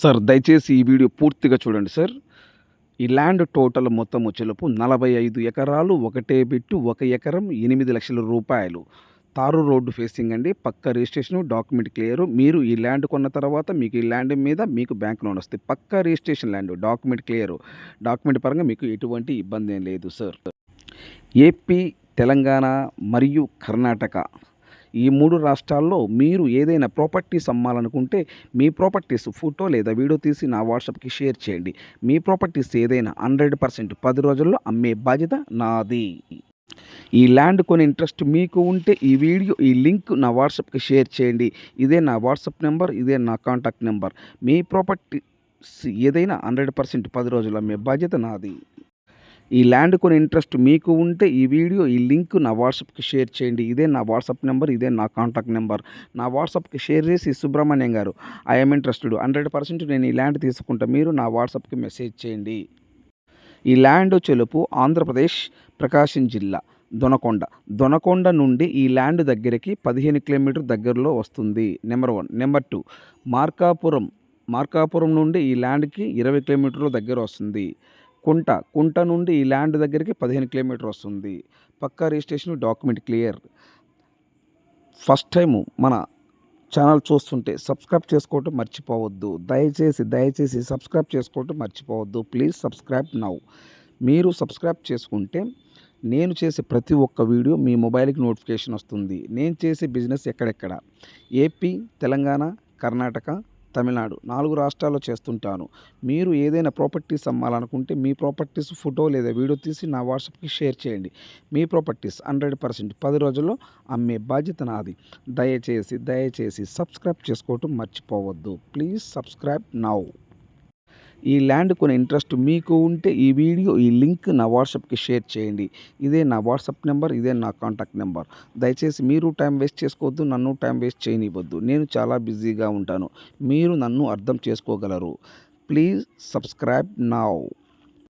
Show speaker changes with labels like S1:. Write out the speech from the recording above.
S1: Sir దయచేసి ఈ video పూర్తిగా చూడండి సార్. ఈ ల్యాండ్ టోటల్ మొత్తం వచ్చేలోపు నలభై ఐదు ఎకరాలు ఒకటే బిట్టు ఒక ఎకరం ఎనిమిది లక్షల రూపాయలు. తారు రోడ్డు ఫేసింగ్ అండి పక్క రిజిస్ట్రేషన్ డాక్యుమెంట్ క్లియర్. మీరు ఈ ల్యాండ్ కొన్న తర్వాత మీకు ఈ ల్యాండ్ మీద మీకు బ్యాంక్ లోన్ వస్తుంది. పక్క registration land document clear. Document పరంగా మీకు ఎటువంటి ఇబ్బంది ఏం లేదు సార్. ఏపీ తెలంగాణ మరియు కర్ణాటక. ఈ మూడు రాష్ట్రాల్లో మీరు ఏదైనా ప్రాపర్టీస్ అమ్మాలనుకుంటే మీ ప్రాపర్టీస్ ఫోటో లేదా వీడియో తీసి నా వాట్సాప్కి షేర్ చేయండి. మీ ప్రాపర్టీస్ ఏదైనా హండ్రెడ్ పర్సెంట్ పది రోజుల్లో అమ్మే బాధ్యత నాది. ఈ ల్యాండ్ కొని ఇంట్రెస్ట్ మీకు ఉంటే ఈ వీడియో ఈ లింక్ నా వాట్సాప్కి షేర్ చేయండి. ఇదే నా వాట్సాప్ నెంబర్ ఇదే నా కాంటాక్ట్ నెంబర్. మీ ప్రాపర్టీస్ ఏదైనా హండ్రెడ్ పర్సెంట్ పది రోజుల అమ్మే బాధ్యత నాది. ఈ ల్యాండ్ కొని ఇంట్రెస్ట్ మీకు ఉంటే ఈ వీడియో ఈ లింక్ నా వాట్సాప్కి షేర్ చేయండి. ఇదే నా వాట్సాప్ నెంబర్ ఇదే నా కాంటాక్ట్ నెంబర్. నా వాట్సాప్కి షేర్ చేసి సుబ్రహ్మణ్యం గారు ఐఎమ్ ఇంట్రెస్టెడ్ హండ్రెడ్ పర్సెంట్ నేను ఈ ల్యాండ్ తీసుకుంటా. మీరు నా వాట్సాప్కి మెసేజ్ చేయండి. ఈ ల్యాండ్ చెలుపు ఆంధ్రప్రదేశ్ ప్రకాశం జిల్లా దొనకొండ. దొనకొండ నుండి ఈ ల్యాండ్ దగ్గరికి పదిహేను కిలోమీటర్ దగ్గరలో వస్తుంది. Number one. Number two. Markapuram. Markapuram నుండి ఈ ల్యాండ్కి ఇరవై కిలోమీటర్ల దగ్గర వస్తుంది. కుంట కుంట నుండి ఈ ల్యాండ్ దగ్గరికి పదిహేను కిలోమీటర్ వస్తుంది. పక్కా registration document clear. First time మన ఛానల్ చూస్తుంటే సబ్స్క్రైబ్ చేసుకోవటం మర్చిపోవద్దు. దయచేసి దయచేసి సబ్స్క్రైబ్ చేసుకోవటం మర్చిపోవద్దు. Please subscribe now. మీరు సబ్స్క్రైబ్ చేసుకుంటే నేను చేసే ప్రతి ఒక్క వీడియో మీ మొబైల్కి నోటిఫికేషన్ వస్తుంది. నేను చేసే బిజినెస్ ఎక్కడెక్కడ? ఏపీ తెలంగాణ కర్ణాటక తమిళనాడు. నాలుగు రాష్ట్రాల్లో చేస్తుంటాను. మీరు ఏదైనా ప్రాపర్టీస్ అమ్మాలనుకుంటే మీ ప్రాపర్టీస్ ఫోటో లేదా వీడియో తీసి నా వాట్సాప్కి షేర్ చేయండి. మీ ప్రాపర్టీస్ హండ్రెడ్ పర్సెంట్ పది రోజుల్లో అమ్మే బాధ్యత నాది. దయచేసి దయచేసి సబ్స్క్రైబ్ చేసుకోవటం మర్చిపోవద్దు. Please subscribe now. ఈ ల్యాండ్ కొనే ఇంట్రెస్ట్ మీకు ఉంటే ఈ వీడియో ఈ లింక్ నా వాట్సాప్కి షేర్ చేయండి. ఇదే నా వాట్సాప్ నెంబర్ ఇదే నా కాంటాక్ట్ నెంబర్. దయచేసి మీరు టైం వేస్ట్ చేసుకోవద్దు నన్ను టైం వేస్ట్ చేయనివ్వద్దు. నేను చాలా బిజీగా ఉంటాను. మీరు నన్ను అర్థం చేసుకోగలరు. Please subscribe now.